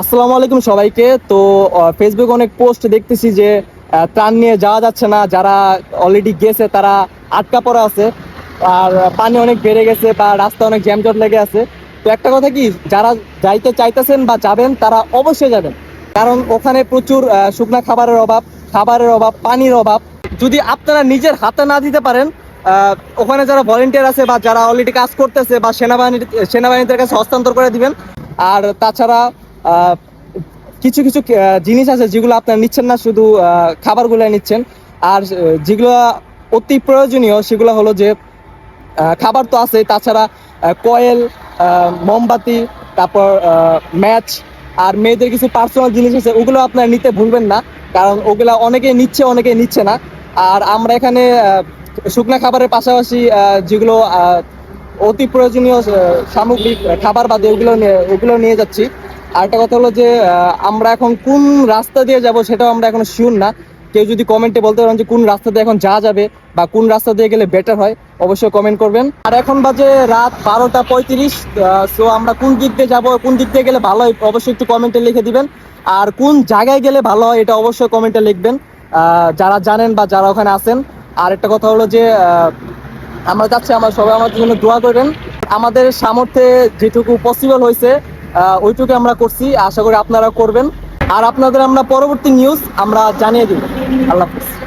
আসসালামু আলাইকুম সবাইকে। তো ফেসবুকে অনেক পোস্ট দেখতেছি যে ত্রাণ নিয়ে যাওয়া যাচ্ছে না। যারা অলরেডি গেছে, তারা আটকা পড়া আছে। আর পানি অনেক বেড়ে গেছে বা রাস্তা অনেক জ্যামজট লেগে আছে। তো একটা কথা কি, যারা যাইতে চাইতেছেন বা যাবেন, তারা অবশ্যই যাবেন। কারণ ওখানে প্রচুর শুকনা খাবারের অভাব খাবারের অভাব, পানির অভাব। যদি আপনারা নিজের হাতে না দিতে পারেন ওখানে যারা ভলেন্টিয়ার আছে বা যারা অলরেডি কাজ করতেছে বা সেনাবাহিনী সেনাবাহিনীদের কাছে হস্তান্তর করে দিবেন। আর তাছাড়া কিছু কিছু জিনিস আছে যেগুলো আপনারা নিচ্ছেন না, শুধু খাবারগুলো নিচ্ছেন। আর যেগুলো অতি প্রয়োজনীয়, সেগুলো হলো যে খাবার তো আছে তাছাড়া কয়েল মোমবাতি, তারপর ম্যাচ, আর মেয়েদের কিছু পার্সোনাল জিনিস আছে, ওগুলো আপনারা নিতে ভুলবেন না, কারণ ওগুলা অনেকে নিচ্ছে অনেকে নিচ্ছে না। আর আমরা এখানে শুকনা খাবারের পাশাপাশি যেগুলো অতি প্রয়োজনীয় সামগ্রিক খাবার বাদে ওগুলো ওগুলো নিয়ে যাচ্ছি। আর একটা কথা হলো যে আমরা এখন কোন রাস্তা দিয়ে যাব সেটাও আমরা এখন শিওর না। কেউ যদি কমেন্টে বলতে পারেন যে, কোন রাস্তা দিয়ে এখন যাওয়া যাবে বা কোন রাস্তা দিয়ে গেলে বেটার হয়, অবশ্যই কমেন্ট করবেন। আর এখন বাজে রাত বারোটা পঁয়ত্রিশ সো আমরা কোন দিক দিয়ে যাব, কোন দিক দিয়ে গেলে ভালো হয়, অবশ্যই একটু কমেন্টে লিখে দিবেন। আর কোন জায়গায় গেলে ভালো হয়, এটা অবশ্যই কমেন্টে লিখবেন। যারা জানেন বা যারা ওখানে আছেন। আর একটা কথা হলো যে আমরা চাচ্ছি আমার সবাই আমাদের জন্য দোয়া করবেন। আমাদের সামর্থ্যে যেটুকু পসিবল হয়েছে ওইটুকু আমরা করছি, আশা করি আপনারা করবেন। আর আপনাদের আমরা পরবর্তী নিউজ আমরা জানিয়ে দিব। আল্লাহ হাফিজ।